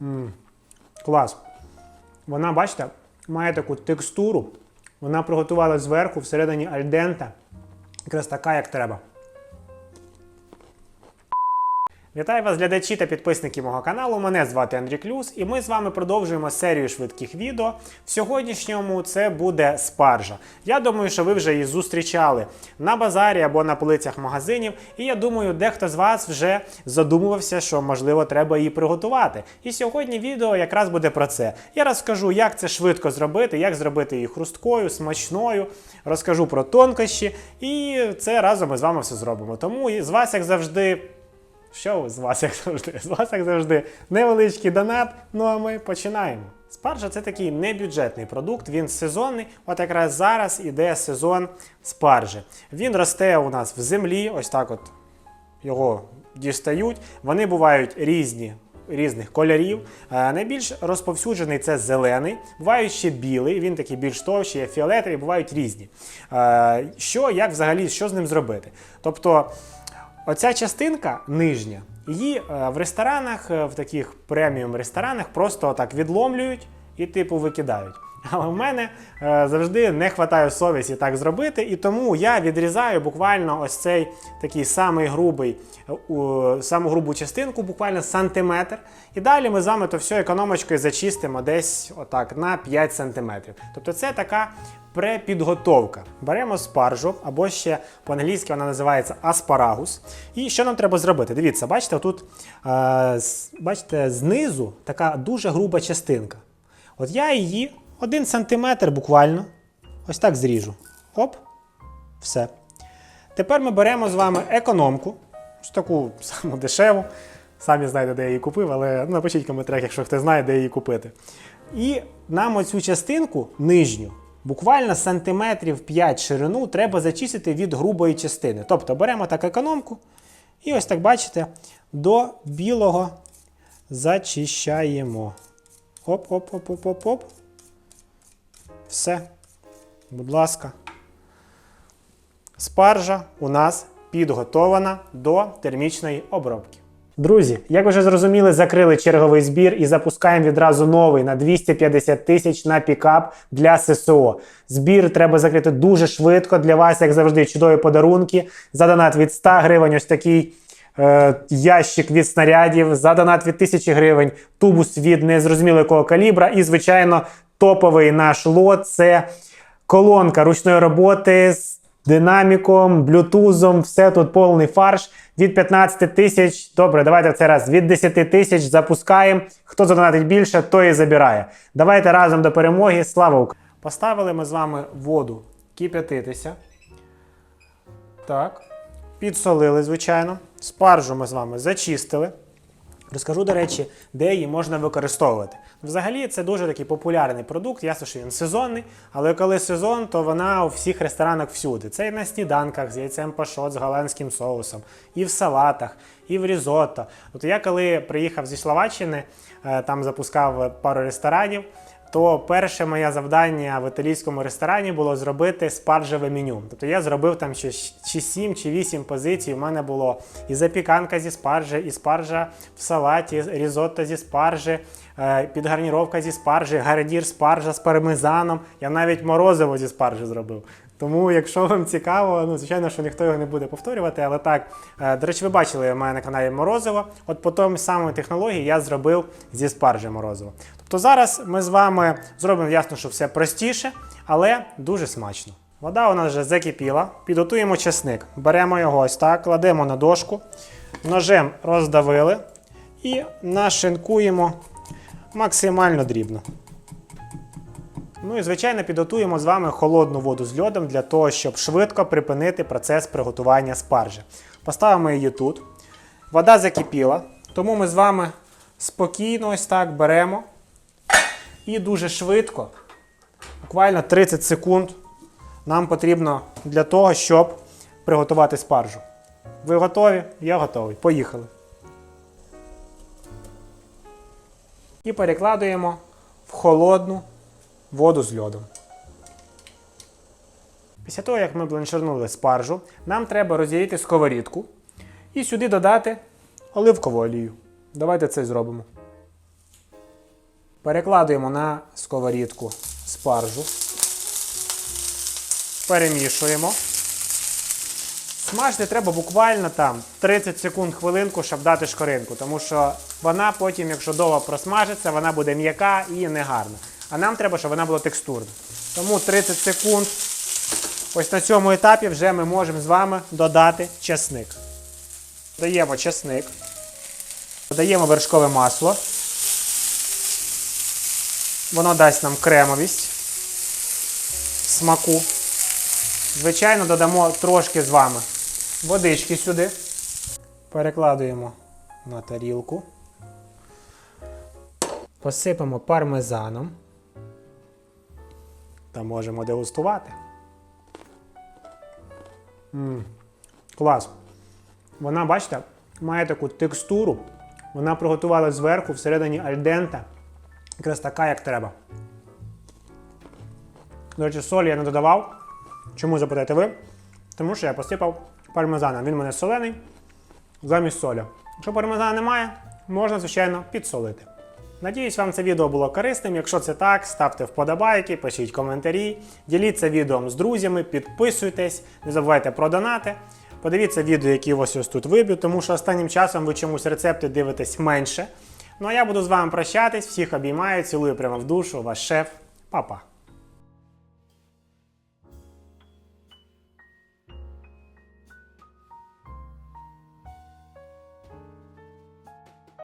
М, Клас. Вона, бачите, має таку текстуру. Вона приготувала зверху всередині альдента. Якраз така, як треба. Вітаю вас, глядачі та підписники мого каналу. Мене звати Андрій Клюс, і ми з вами продовжуємо серію швидких відео. В сьогоднішньому це буде спаржа. Я думаю, що ви вже її зустрічали на базарі або на полицях магазинів. І я думаю, дехто з вас вже задумувався, що можливо треба її приготувати. І сьогодні відео якраз буде про це. Я розкажу, як це швидко зробити, як зробити її хрусткою, смачною. Розкажу про тонкощі, і це разом ми з вами все зробимо. Тому з вас, як завжди. Що з вас, як завжди? З вас, як завжди, невеличкий донат. Ну а ми починаємо. Спаржа це такий небюджетний продукт, він сезонний. От якраз зараз іде сезон спаржі. Він росте у нас в землі, ось так от його дістають. Вони бувають різні. Різних кольорів. Е, найбільш розповсюджений це зелений, бувають ще білий, він такий більш товщий, фіолетовий, бувають різні. Е, що, як взагалі, що з ним зробити? Тобто, Оця частинка нижня, її е, в ресторанах, е, в таких преміум ресторанах просто так відломлюють і типу викидають. Але в мене е, завжди не вистачає совісті так зробити, і тому я відрізаю буквально ось цей такий самий грубий, саму грубу частинку, буквально сантиметр. І далі ми з вами то все економочкою зачистимо десь отак на 5 сантиметрів. Тобто це така препідготовка. Беремо спаржу, або ще по-англійськи вона називається аспарагус. І що нам треба зробити? Дивіться, бачите, тут е, бачите, знизу така дуже груба частинка. От я її один сантиметр буквально ось так зріжу. Оп, все. Тепер ми беремо з вами економку, ось таку саму дешеву. Самі знаєте, де я її купив, але ну, напишіть в коментарях, якщо хто знає, де її купити. І нам оцю частинку нижню, буквально сантиметрів 5 ширину, треба зачистити від грубої частини. Тобто беремо так економку і ось так бачите, до білого зачищаємо. Оп-оп-оп-оп-оп-оп. Все. Будь ласка. Спаржа у нас підготована до термічної обробки. Друзі, як вже зрозуміли, закрили черговий збір і запускаємо відразу новий на 250 тисяч на пікап для ССО. Збір треба закрити дуже швидко. Для вас, як завжди, чудові подарунки. За донат від 100 гривень, ось такий е, ящик від снарядів, за донат від 1000 гривень, тубус від незрозуміло якого калібра. І, звичайно, топовий наш лот це колонка ручної роботи з динаміком, блютузом, все тут повний фарш. Від 15 тисяч. Добре, давайте в цей раз від 10 тисяч запускаємо. Хто задонатить більше, той і забирає. Давайте разом до перемоги. Слава Україні! Поставили ми з вами воду кип'ятитися. Так. Підсолили, звичайно. Спаржу ми з вами зачистили. Розкажу, до речі, де її можна використовувати. Взагалі, це дуже такий популярний продукт. Ясно, що він сезонний, але коли сезон, то вона у всіх ресторанах всюди. Це і на сніданках з яйцем пашот з голландським соусом, і в салатах, і в різотто. От я коли приїхав зі Словаччини, е, там запускав пару ресторанів. То перше моє завдання в італійському ресторані було зробити спаржеве меню. Тобто я зробив там ще чи 7 чи 8 позицій. У мене було і запіканка зі спаржі, і спаржа в салаті, різотто зі спаржі, е, підгарніровка зі спаржі, гарнір спаржа з пармезаном. Я навіть морозиво зі спаржі зробив. Тому, якщо вам цікаво, ну звичайно, що ніхто його не буде повторювати, але так, е, до речі, ви бачили у мене на каналі Морозиво. От по тому самій технології я зробив зі спаржі морозиво. Тобто зараз ми з вами зробимо ясно, що все простіше, але дуже смачно. Вода у нас вже закипіла. Підготуємо чесник. Беремо його ось так, кладемо на дошку, ножем роздавили і нашинкуємо максимально дрібно. Ну і звичайно підготуємо з вами холодну воду з льодом для того, щоб швидко припинити процес приготування спаржі. Поставимо її тут. Вода закипіла, тому ми з вами спокійно ось так беремо і дуже швидко, буквально 30 секунд, нам потрібно для того, щоб приготувати спаржу. Ви готові? Я готовий. Поїхали. І перекладуємо в холодну воду з льодом. Після того, як ми бланширнули спаржу, нам треба розділити сковорідку і сюди додати оливкову олію. Давайте це зробимо. Перекладуємо на сковорідку спаржу. Перемішуємо. Смажити треба буквально там 30 секунд хвилинку, щоб дати шкоринку, тому що вона потім, якщо довго просмажиться, вона буде м'яка і негарна. А нам треба, щоб вона була текстурна. Тому 30 секунд. Ось на цьому етапі вже ми можемо з вами додати чесник. Додаємо чесник, додаємо вершкове масло. Воно дасть нам кремовість смаку. Звичайно, додамо трошки з вами водички сюди. Перекладуємо на тарілку. Посипемо пармезаном. Та можемо дегустувати. м клас. Вона, бачите, має таку текстуру. Вона приготувала зверху всередині альдента. Якраз така, як треба. До речі, солі я не додавав. Чому запитаєте ви? Тому що я посипав пармезаном. Він у мене солений замість солі. Якщо пармезана немає, можна, звичайно, підсолити. Надіюсь, вам це відео було корисним. Якщо це так, ставте вподобайки, пишіть коментарі, діліться відео з друзями, підписуйтесь, не забувайте про донати. Подивіться відео, які ось ось тут виб'ю, тому що останнім часом ви чомусь рецепти дивитесь менше. Ну а я буду з вами прощатись, всіх обіймаю, цілую прямо в душу, ваш шеф, Па-па.